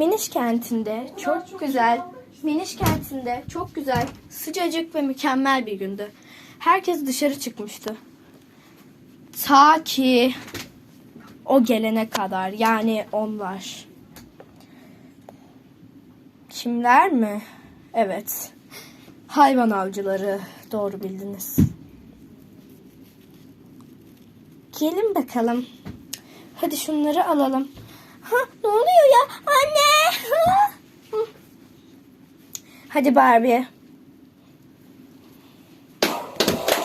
Miniş kentinde çok güzel, Miniş kentinde çok güzel, sıcacık ve mükemmel bir gündü. Herkes dışarı çıkmıştı. Ta ki o gelene kadar yani onlar. Kimler mi? Evet. Hayvan avcıları. Doğru bildiniz. Gelin bakalım. Hadi şunları alalım. Ha, ne oluyor ya? Anne! Ha! Hı. Hadi Barbie.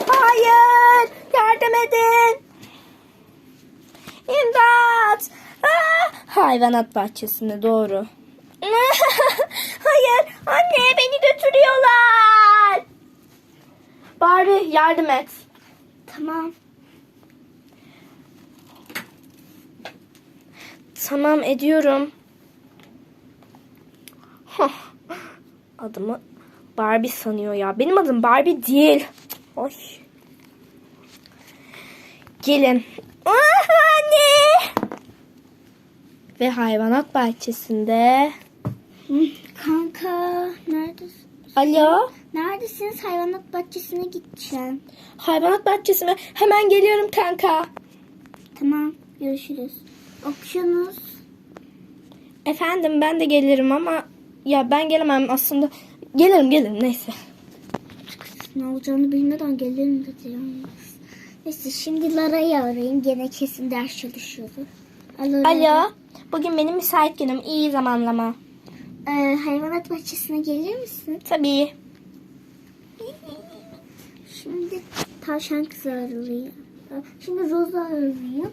Hayır! Yardım edin! İmdat! Aa! Hayvanat bahçesine doğru. Hayır! Anne beni götürüyorlar! Barbie yardım et. Tamam. Tamam ediyorum. Hah, Adımı Barbie sanıyor ya. Benim adım Barbie değil. Oy. Gelin. Ah, anne. Ve hayvanat bahçesinde. Kanka neredesin? Alo. Neredesiniz? Hayvanat bahçesine gideceğim. Hayvanat bahçesi mi? Hemen geliyorum kanka. Tamam görüşürüz. Okşunuz. Efendim ben de gelirim ama ya ben gelemem aslında. Gelirim gelirim neyse. Ne olacağını bilmeden gelirim dedi yalnız. Neyse şimdi Lara'yı arayayım. Gene kesin ders çalışıyordu. Alo. Alo. Bugün benim müsait günüm. İyi zamanlama. Ee, hayvanat bahçesine gelir misin? Tabii. Şimdi tavşan kızı arayayım. Şimdi Rose'u arayayım.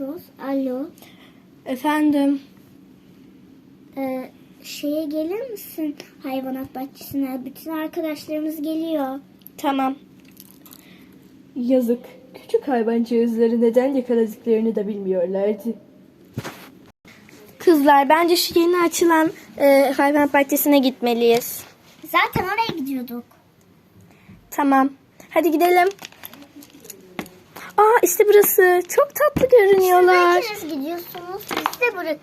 Rose, alo. Efendim. Ee, şeye gelir misin hayvanat bahçesine? Bütün arkadaşlarımız geliyor. Tamam. Yazık. Küçük hayvancağızları neden yakaladıklarını da bilmiyorlardı. Kızlar bence şu yeni açılan e, hayvan bahçesine gitmeliyiz. Zaten oraya gidiyorduk. Tamam. Hadi gidelim. Aa işte burası. Çok tatlı görünüyorlar. Siz ikiniz gidiyorsunuz. Biz de bırak.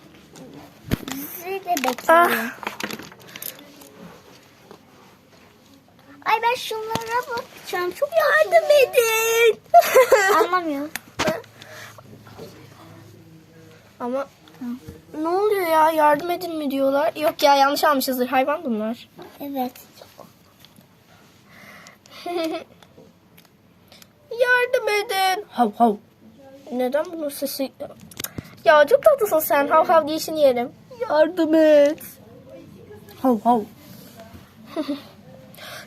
Bizi de bekliyor. Ah. Ay ben şunlara bakacağım. Çok Yardım edin. Anlamıyorum. Ama ne oluyor ya? Yardım edin mi diyorlar? Yok ya yanlış almışızdır. Hayvan bunlar. Evet. Yardım edin. Hav hav. Neden bunun sesi? Ya çok tatlısın sen. Hav hav diye işini yerim. Yardım et. Hav hav.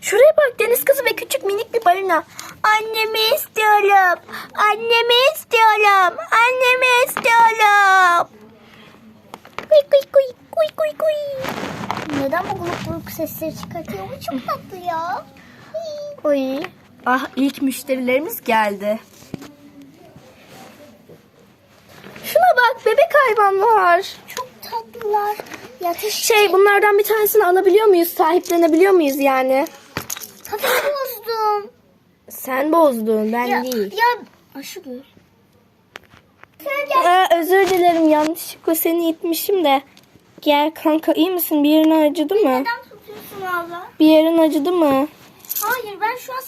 Şuraya bak deniz kızı ve küçük minik bir balina. Annemi istiyorum. Annemi istiyorum. Annemi istiyorum. Kuy kuy kuy kuy kuy kuy. Neden bu grup grup sesleri çıkartıyor? Bu çok tatlı ya. Oy. Ah ilk müşterilerimiz geldi. Şuna bak bebek hayvanlar. Tatlılar. Yatış Şey bunlardan bir tanesini alabiliyor muyuz? Sahiplenebiliyor muyuz yani? kafamı bozdum. Sen bozdun ben Ya, değil. ya aşı gör. Özür dilerim yanlışlıkla seni itmişim de. Gel kanka iyi misin? Bir yerin acıdı mı? Neden tutuyorsun abla? Bir yerin acıdı mı? Hayır ben şu an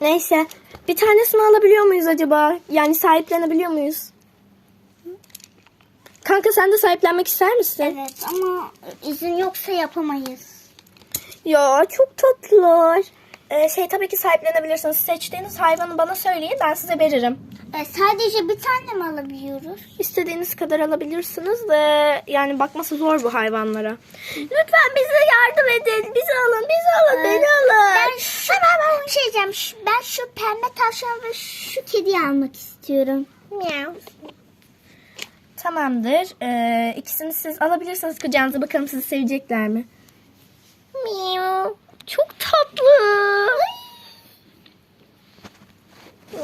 Neyse. Bir tanesini alabiliyor muyuz acaba? Yani sahiplenebiliyor muyuz? Kanka sen de sahiplenmek ister misin? Evet ama izin yoksa yapamayız. Ya çok tatlılar. Ee, şey tabii ki sahiplenebilirsiniz. Seçtiğiniz hayvanı bana söyleyin ben size veririm. E, sadece bir tane mi alabiliyoruz? İstediğiniz kadar alabilirsiniz de yani bakması zor bu hayvanlara. Lütfen bize yardım edin. Bizi alın, bizi alın, beni alın. Ben şu, ben bir şey diyeceğim. Şu- Ben şu pembe tavşan ve şu kediyi almak istiyorum. Miau. Tamamdır. Ee, ikisini siz alabilirsiniz kucağınıza. Bakalım sizi sevecekler mi? Miau. Çok tatlı.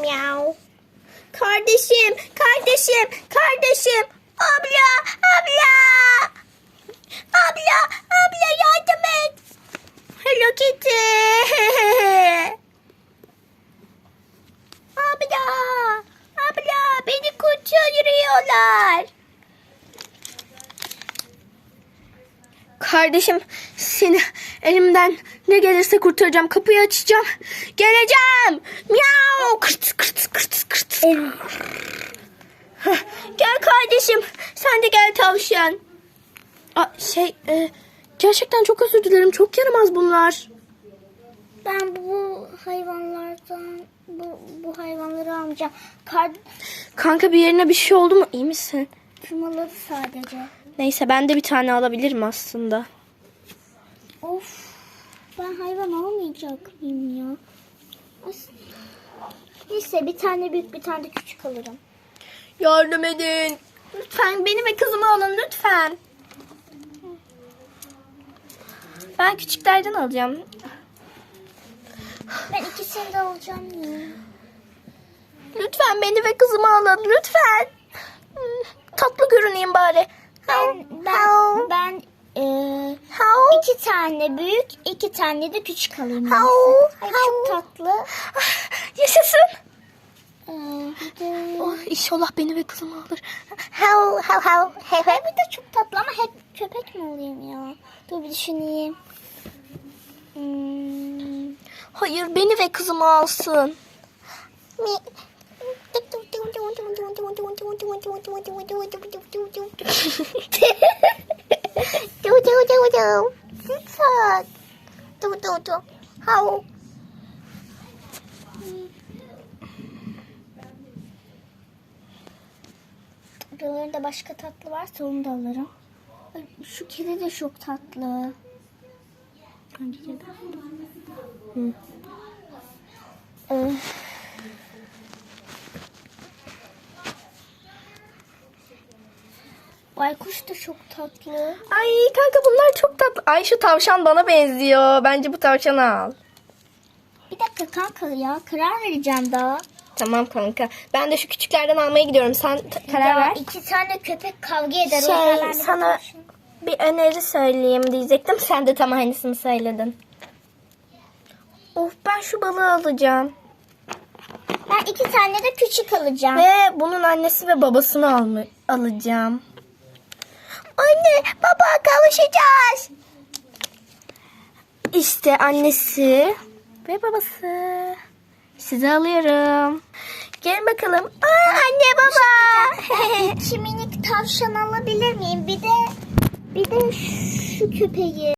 Miau. Kardeşim, kardeşim, kardeşim. Abla, abla. Abla, abla yardım et. Hello Kitty. abla, kurtarıyorlar. Kardeşim seni elimden ne gelirse kurtaracağım. Kapıyı açacağım. Geleceğim. Miau. Kırt kırt kırt kırt. Gel kardeşim. Sen de gel tavşan. Aa, şey e, gerçekten çok özür dilerim. Çok yaramaz bunlar. Ben bu hayvanlardan bu, bu hayvanları almayacağım. Kar Kanka bir yerine bir şey oldu mu? İyi misin? tırmaladı sadece. Neyse ben de bir tane alabilirim aslında. Of. Ben hayvan almayacak mıyım ya? Neyse bir tane büyük bir tane de küçük alırım. Yardım edin. Lütfen beni ve kızımı alın lütfen. Ben küçüklerden alacağım. Ben ikisini de alacağım ya. Lütfen beni ve kızımı alın lütfen. Tatlı görüneyim bari. Ben ben ben eee, iki tane büyük, iki tane de küçük alayım. Hav, Ay, çok tatlı. Yaşasın. Ee. Oh, inşallah beni ve kızımı alır. Hav hav. Hey, hey, bir de çok tatlı ama hep köpek mi olayım ya? Dur bir düşüneyim. Hmm. Hayır beni ve kızımı alsın. Lütfen. Du du du. Hav. Buralarında başka tatlı varsa onu da alırım. Şu kedi de çok tatlı. Ee, Baykuş da çok tatlı. Ay kanka bunlar çok tatlı. Ay şu tavşan bana benziyor. Bence bu tavşanı al. Bir dakika kanka ya karar vereceğim daha. Tamam kanka. Ben de şu küçüklerden almaya gidiyorum. Sen karar ver. İki tane köpek kavga eder. Şey, sana- tavşan. Bir öneri söyleyeyim diyecektim. Sen de tam aynısını söyledin. Of ben şu balığı alacağım. Ben iki tane de küçük alacağım. Ve bunun annesi ve babasını alma, alacağım. Anne baba kavuşacağız. İşte annesi ve babası. Sizi alıyorum. Gelin bakalım. Aa, anne baba. İki minik tavşan alabilir miyim? Bir de bir de şu köpeği.